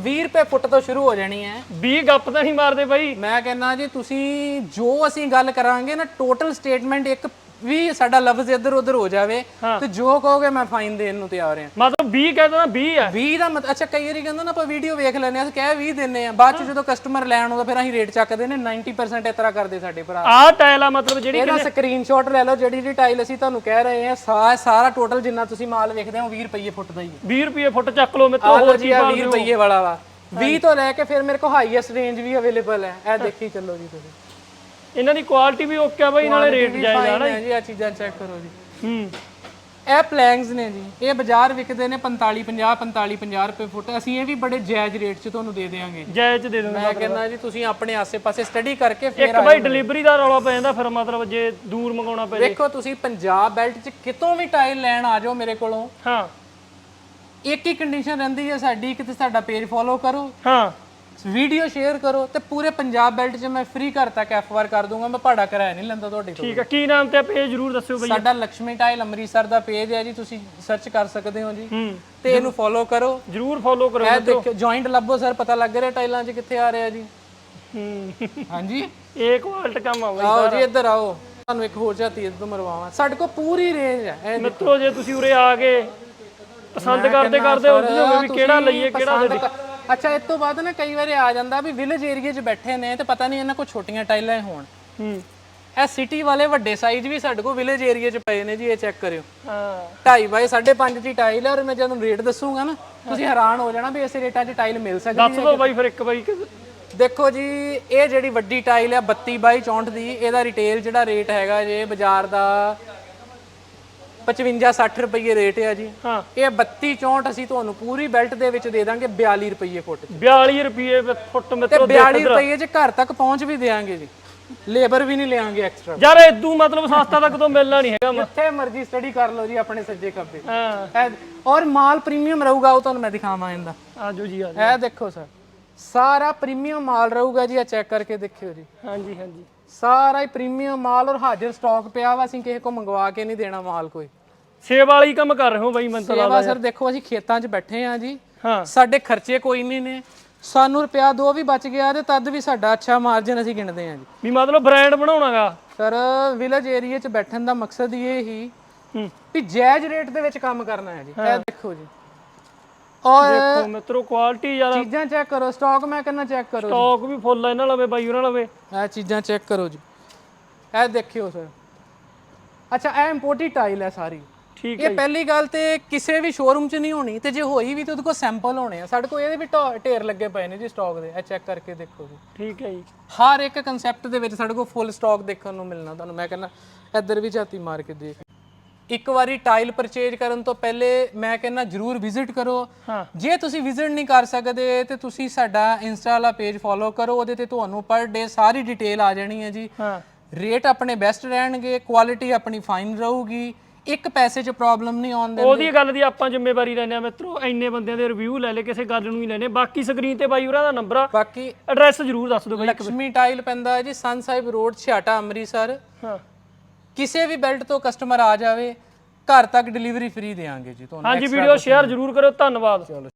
20 ਰੁਪਏ ਫੁੱਟ ਤੋਂ ਸ਼ੁਰੂ ਹੋ ਜਾਣੀ ਹੈ। 20 ਗੱਪ ਤਾਂ ਨਹੀਂ ਮਾਰਦੇ ਬਾਈ। ਮੈਂ ਕਹਿੰਦਾ ਜੀ ਤੁਸੀਂ ਜੋ ਅਸੀਂ ਗੱਲ ਕਰਾਂਗੇ ਨਾ ਟੋਟਲ ਸਟੇਟਮੈਂਟ ਇੱਕ ਵੀ ਸਾਡਾ ਲਫ਼ਜ਼ ਇੱਧਰ ਉੱਧਰ ਹੋ ਜਾਵੇ ਤੇ ਜੋ ਕਹੋਗੇ ਮੈਂ ਫਾਈਨ ਦੇਣ ਨੂੰ ਤਿਆਰ ਹਾਂ। ਮਤਲਬ 20 ਕਹਿੰਦਾ ਨਾ 20 ਆ 20 ਦਾ ਮਤ ਅੱਛਾ ਕਈ ਵਾਰੀ ਕਹਿੰਦਾ ਨਾ ਆਪਾਂ ਵੀਡੀਓ ਵੇਖ ਲੈਂਦੇ ਆ ਕਹਿ 20 ਦਿੰਨੇ ਆ ਬਾਅਦ ਚ ਜਦੋਂ ਕਸਟਮਰ ਲੈਣ ਆਉਂਦਾ ਫਿਰ ਅਸੀਂ ਰੇਟ ਚੱਕਦੇ ਨੇ 90% ਇਸ ਤਰ੍ਹਾਂ ਕਰਦੇ ਸਾਡੇ ਭਰਾ। ਆਹ ਟਾਇਲ ਆ ਮਤਲਬ ਜਿਹੜੀ ਇਹਦਾ ਸਕਰੀਨਸ਼ਾਟ ਲੈ ਲਓ ਜਿਹੜੀ ਜਿਹੜੀ ਟਾਈਲ ਅਸੀਂ ਤੁਹਾਨੂੰ ਕਹਿ ਰਹੇ ਆ ਸਾਰਾ ਟੋਟਲ ਜਿੰਨਾ ਤੁਸੀਂ ਮਾਲ ਵੇਖਦੇ ਹੋ 20 ਰੁਪਏ ਫੁੱਟ ਦਾ ਹੀ ਹੈ। 20 ਰੁਪਏ ਫੁੱਟ ਚੱਕ ਲਓ ਮਿੱਤਰੋ ਹੋਰ ਕੀ ਆ ਭਾਅ 20 ਰੁਪਏ ਵਾਲਾ ਵਾ। 20 ਤੋਂ ਲੈ ਕੇ ਫਿਰ ਮੇਰੇ ਕੋਲ ਹਾਈਐਸਟ ਰੇਂਜ ਵੀ ਅਵੇਲੇਬਲ ਹੈ। ਇਹ ਦੇਖੀ ਚੱਲੋ ਜੀ ਤੁਸੀਂ। ਇਹਨਾਂ ਦੀ ਕੁਆਲਿਟੀ ਵੀ ਓਕੇ ਆ ਬਾਈ ਨਾਲੇ ਰੇਟ ਜਾਇਜ਼ ਆ ਨਾ ਜੀ। ਆ ਚੀਜ਼ਾਂ ਚੈੱਕ ਕਰੋ ਜੀ। ਹੂੰ। ਇਹ ਪਲੈਂਗਸ ਨੇ ਜੀ ਇਹ ਬਾਜ਼ਾਰ ਵਿਕਦੇ ਨੇ 45 50 45 50 ਰੁਪਏ ਫੁੱਟ। ਅਸੀਂ ਇਹ ਵੀ ਬੜੇ ਜਾਇਜ਼ ਰੇਟ 'ਚ ਤੁਹਾਨੂੰ ਦੇ ਦੇਵਾਂਗੇ ਜਾਇਜ਼ ਦੇ ਦਿੰਦੇ ਮੈਂ ਕਹਿੰਦਾ ਜੀ ਤੁਸੀਂ ਆਪਣੇ ਆਸੇ-ਪਾਸੇ ਸਟੱਡੀ ਕਰਕੇ ਫਿਰ ਇੱਕ ਬਾਈ ਡਿਲੀਵਰੀ ਦਾ ਰੌਲਾ ਪੈ ਜਾਂਦਾ ਫਿਰ ਮਤਲਬ ਜੇ ਦੂਰ ਮੰਗਾਉਣਾ ਪੈ ਜੇ। ਦੇਖੋ ਤੁਸੀਂ ਪੰਜਾਬ ਬੈਲਟ 'ਚ ਕਿਤੋਂ ਵੀ ਟਾਈਲ ਲੈਣ ਆ ਜਾਓ ਮੇਰੇ ਕੋਲੋਂ। ਹਾਂ। ਇੱਕ ਹੀ ਕੰਡੀਸ਼ਨ ਰਹਿੰਦੀ ਹੈ ਸਾਡੀ ਇੱਕ ਤੇ ਸਾਡਾ ਪੇਜ ਫੋਲੋ ਕਰੋ। ਹਾਂ। ਵੀਡੀਓ ਸ਼ੇਅਰ ਕਰੋ ਤੇ ਪੂਰੇ ਪੰਜਾਬ ਬੈਲਟ 'ਚ ਮੈਂ ਫ੍ਰੀ ਘਰ ਤੱਕ ਐਫਆਰ ਕਰ ਦੂੰਗਾ ਮੈਂ ਭਾੜਾ ਕਿਰਾਇਆ ਨਹੀਂ ਲੈਂਦਾ ਤੁਹਾਡੇ ਤੋਂ ਠੀਕ ਆ ਕੀ ਨਾਮ ਤੇ ਪੇਜ ਜਰੂਰ ਦੱਸਿਓ ਬਾਈ ਸਾਡਾ ਲక్ష్ਮੀ ਟਾਈਲ ਅੰਮ੍ਰਿਤਸਰ ਦਾ ਪੇਜ ਹੈ ਜੀ ਤੁਸੀਂ ਸਰਚ ਕਰ ਸਕਦੇ ਹੋ ਜੀ। ਹੂੰ। ਤੇ ਇਹਨੂੰ ਫੋਲੋ ਕਰੋ। ਜਰੂਰ ਫੋਲੋ ਕਰੋ ਇਹ ਦੇਖੋ ਜੁਆਇੰਟ ਲੱਭੋ ਸਰ ਪਤਾ ਲੱਗ ਰਿਹਾ ਟਾਈਲਾਂ 'ਚ ਕਿੱਥੇ ਆ ਰਿਹਾ ਜੀ। ਹੂੰ। ਹਾਂਜੀ। ਇਹ ਕੁਆਲਟ ਕੰਮ ਆ ਬਾਈ ਆਓ ਜੀ ਇੱਧਰ ਆਓ। ਤੁਹਾਨੂੰ ਇੱਕ ਹੋਰ ਝਾਤੀ ਤੋਂ ਮਰਵਾਵਾਂ। ਸਾਡੇ ਕੋਲ ਪੂਰੀ ਰੇਂਜ ਹੈ ਮਿੱਤਰੋ ਜੇ ਤੁਸੀਂ ਉਰੇ ਆ ਕੇ ਪਸੰਦ ਕਰਦੇ ਕਰਦੇ ਹੋ ਵੀ ਕਿਹੜਾ ਲਈਏ ਕਿਹੜਾ ਅੱਛਾ ਇਸ ਤੋਂ ਬਾਅਦ ਨਾ ਕਈ ਵਾਰੀ ਆ ਜਾਂਦਾ ਵੀ ਵਿਲੇਜ ਏਰੀਆ 'ਚ ਬੈਠੇ ਨੇ ਤੇ ਪਤਾ ਨਹੀਂ ਇਹਨਾਂ ਕੋਲ ਛੋਟੀਆਂ ਟਾਈਲਾਂ ਹੀ ਹੋਣ। ਹੂੰ। ਇਹ ਸਿਟੀ ਵਾਲੇ ਵੱਡੇ ਸਾਈਜ਼ ਵੀ ਸਾਡੇ ਕੋਲ ਵਿਲੇਜ ਏਰੀਆ 'ਚ ਪਏ ਨੇ ਜੀ ਇਹ ਚੈੱਕ ਕਰਿਓ। ਹਾਂ। 2.5 ਬਾਈ 5.5 ਦੀ ਟਾਈਲ ਹੈ ਔਰ ਮੈਂ ਜਦੋਂ ਰੇਟ ਦੱਸੂਗਾ ਨਾ ਤੁਸੀਂ ਹੈਰਾਨ ਹੋ ਜਾਣਾ ਵੀ ਇਸ ਰੇਟਾਂ 'ਚ ਟਾਈਲ ਮਿਲ ਸਕਦੀ ਦੱਸ ਦਿਓ ਬਾਈ ਫਿਰ ਇੱਕ ਕਿ- ਦੇਖੋ ਜੀ ਇਹ ਜਿਹੜੀ ਵੱਡੀ ਟਾਈਲ ਹੈ 32 ਬਾਈ 64 ਦੀ ਇਹਦਾ ਰਿਟੇਲ ਜਿਹੜਾ ਰੇਟ ਹੈਗਾ ਜੇ ਬਾਜ਼ਾਰ ਦਾ 55 60 ਰੁਪਏ ਰੇਟ ਹੈ ਜੀ। ਹਾਂ। ਇਹ 32 64 ਅਸੀਂ ਤੁਹਾਨੂੰ ਪੂਰੀ ਬੈਲਟ ਦੇ ਵਿੱਚ ਦੇ ਦਾਂਗੇ 42 ਰੁਪਏ ਫੁੱਟ 42 ਰੁਪਏ ਫੁੱਟ ਤੇ ਮਿੱਤਰੋ 42 ਰੁਪਏ 'ਚ ਘਰ ਤੱਕ ਪਹੁੰਚ ਵੀ ਦੇਾਂਗੇ ਜੀ। ਲੇਬਰ ਵੀ ਨਹੀਂ ਲਿਆਂਗੇ ਐਕਸਟਰਾ ਯਾਰ ਇਦੂ ਮਤਲਬ ਸਸਤਾ ਤਾਂ ਕਿਤੋਂ ਮਿਲਣਾ ਨਹੀਂ ਹੈਗਾ ਜਿੱਥੇ ਮਰਜ਼ੀ ਸਟੱਡੀ ਕਰ ਲਓ ਜੀ ਆਪਣੇ ਸੱਜੇ ਖੱਬੇ। ਹਾਂ। ਔਰ ਮਾਲ ਪ੍ਰੀਮੀਅਮ ਰਹੂਗਾ ਉਹ ਤੁਹਾਨੂੰ ਮੈਂ ਦਿਖਾਵਾਂ ਇਹਦਾ। ਆਜੋ ਜੀ ਆਜੋ ਇਹ ਦੇਖੋ ਸਰ ਸਾਰਾ ਪ੍ਰੀਮੀਅਮ ਮਾਲ ਰਹੂਗਾ ਜੀ ਇਹ ਚੈੱਕ ਕਰਕੇ ਦੇਖਿਓ ਜੀ। ਹਾਂਜੀ ਹਾਂਜੀ। ਸਾਰਾ ਹੀ ਪ੍ਰੀਮੀਅਮ ਮਾਲ ਔਰ ਹਾਜ਼ਰ ਸਟਾਕ ਪਿਆ ਵਾ ਅਸੀਂ ਕਿਸੇ ਕੋ ਮੰਗਵਾ ਕੇ ਨਹੀਂ ਦੇਣਾ ਮਾਲ ਕੋਈ। ਸੇਵਾ ਵਾਲੀ ਕੰਮ ਕਰ ਰਹੇ ਹੋ ਬਾਈ ਮੈਂ ਤਾਂ ਸੇਵਾ ਸਰ ਦੇਖੋ ਅਸੀਂ ਖੇਤਾਂ 'ਚ ਬੈਠੇ ਆ ਜੀ। ਹਾਂ। ਸਾਡੇ ਖਰਚੇ ਕੋਈ ਨਹੀਂ ਨੇ। ਸਾਨੂੰ ਰੁਪਿਆ ਦੋ ਵੀ ਬਚ ਗਿਆ ਤੇ ਤਦ ਵੀ ਸਾਡਾ ਅੱਛਾ ਮਾਰਜਨ ਅਸੀਂ ਗਿਣਦੇ ਆ ਜੀ। ਵੀ ਮਤਲਬ ਬ੍ਰਾਂਡ ਬਣਾਉਣਾਗਾ। ਸਰ ਵਿਲੇਜ ਏਰੀਆ 'ਚ ਬੈਠਣ ਦਾ ਮਕਸਦ ਇਹ ਹੀ ਹੂੰ। ਵੀ ਜਾਇਜ਼ ਰੇਟ ਦੇ ਵਿੱਚ ਕੰਮ ਕਰਨਾ ਹੈ ਜੀ। ਇਹ ਦੇਖੋ ਜੀ। ਔਰ ਦੇਖੋ ਮਿੱਤਰੋ ਕੁਆਲਿਟੀ ਯਾਰ ਚੀਜ਼ਾਂ ਚੈੱਕ ਕਰੋ ਸਟਾਕ ਮੈਂ ਕਹਿੰਦਾ ਚੈੱਕ ਕਰੋ ਸਟਾਕ ਵੀ ਫੁੱਲ ਆ ਇਹਨਾਂ ਲਵੇ ਬਾਈ ਉਹਨਾਂ ਲਵੇ ਇਹ ਚੀਜ਼ਾਂ ਚੈੱਕ ਕਰੋ ਜੀ। ਇਹ ਦੇਖਿਓ ਸਰ ਅੱਛਾ ਇਹ ਇੰਪੋਰਟਡ ਟਾਈਲ ਹੈ ਸਾਰੀ। ਠੀਕ ਇਹ ਪਹਿਲੀ ਗੱਲ ਤੇ ਕਿਸੇ ਵੀ ਸ਼ੋਰੂਮ 'ਚ ਨਹੀਂ ਹੋਣੀ ਤੇ ਜੇ ਹੋਈ ਵੀ ਤੇ ਉਹਦੇ ਕੋਲ ਸੈਂਪਲ ਹੋਣੇ ਆ। ਸਾਡੇ ਕੋਲ ਇਹਦੇ ਵੀ ਢੋ- ਢੇਰ ਲੱਗੇ ਪਏ ਨੇ ਜੀ ਸਟਾਕ ਦੇ। ਇਹ ਚੈੱਕ ਕਰਕੇ ਦੇਖੋ ਜੀ। ਠੀਕ ਹੈ ਜੀ। ਹਰ ਇੱਕ ਕਨਸੈਪਟ ਦੇ ਵਿੱਚ ਸਾਡੇ ਕੋਲ ਫੁੱਲ ਸਟਾਕ ਦੇਖਣ ਨੂੰ ਮਿਲਣਾ ਤੁਹਾਨੂੰ। ਮੈਂ ਕਹਿੰਦਾ ਇੱਧਰ ਵੀ ਝਾਤੀ ਮਾਰ ਕੇ ਦੇਖ। ਇੱਕ ਵਾਰੀ ਟਾਈਲ ਪਰਚੇਜ ਕਰਨ ਤੋਂ ਪਹਿਲੇ ਮੈਂ ਕਹਿੰਦਾ ਜਰੂਰ ਵਿਜ਼ਿਟ ਕਰੋ। ਜੇ ਤੁਸੀਂ ਵਿਜ਼ਿਟ ਨਹੀਂ ਕਰ ਸਕਦੇ ਤੇ ਤੁਸੀਂ ਸਾਡਾ ਇੰਸਟਾ ਵਾਲਾ ਪੇਜ ਫੋਲੋ ਕਰੋ ਉਹਦੇ ਤੇ ਤੁਹਾਨੂੰ ਪਰ ਡੇ ਸਾਰੀ ਡਿਟੇਲ ਆ ਜਾਣੀ ਹੈ ਜੀ। ਰੇਟ ਆਪਣੇ ਬੈਸਟ ਰਹਿਣਗੇ ਕੁਆਲਿਟੀ ਆਪਣੀ ਫਾਈਨ ਰਹੂਗੀ ਇੱਕ ਪੈਸੇ 'ਚ ਪ੍ਰੋਬਲਮ ਨਹੀਂ ਆਉਣ ਦੇ ਉਹਦੀ ਗੱਲ ਦੀ ਆਪਾਂ ਜ਼ਿੰਮੇਵਾਰੀ ਲੈਂਦੇ ਆ ਮਿੱਤਰੋ ਇੰਨੇ ਬੰਦਿਆਂ ਦੇ ਰਿਵਿਊ ਲੈ ਲੈ ਕਿਸੇ ਗੱਲ ਨੂੰ ਹੀ ਲੈਣੇ। ਬਾਕੀ ਸਕਰੀਨ ਤੇ ਬਾਈ ਉਹਨਾਂ ਦਾ ਨੰਬਰ ਆ। ਬਾਕੀ ਐਡਰੈਸ ਜ਼ਰੂਰ ਦੱਸ ਦਿਓ ਬਾਈ। ਲక్ష్ਮੀ ਟਾਈਲ ਪੈਂਦਾ ਜੀ ਸਨ ਸਾਹਿਬ ਰੋਡ ਛਿਆਟਾ ਅੰਮ੍ਰਿਤਸਰ। ਹਾਂ। ਕਿਸੇ ਵੀ ਬੈਲਟ ਤੋਂ ਕਸਟਮਰ ਆ ਜਾਵੇ ਘਰ ਤੱਕ ਡਿਲੀਵਰੀ ਫ੍ਰੀ ਦੇਵਾਂਗੇ ਜੀ ਤੁਹਾਨੂੰ ਹਾਂਜੀ ਵੀਡੀਓ ਸ਼ੇਅਰ ਜ਼ਰੂਰ ਕਰਿਓ ਧੰਨਵਾਦ।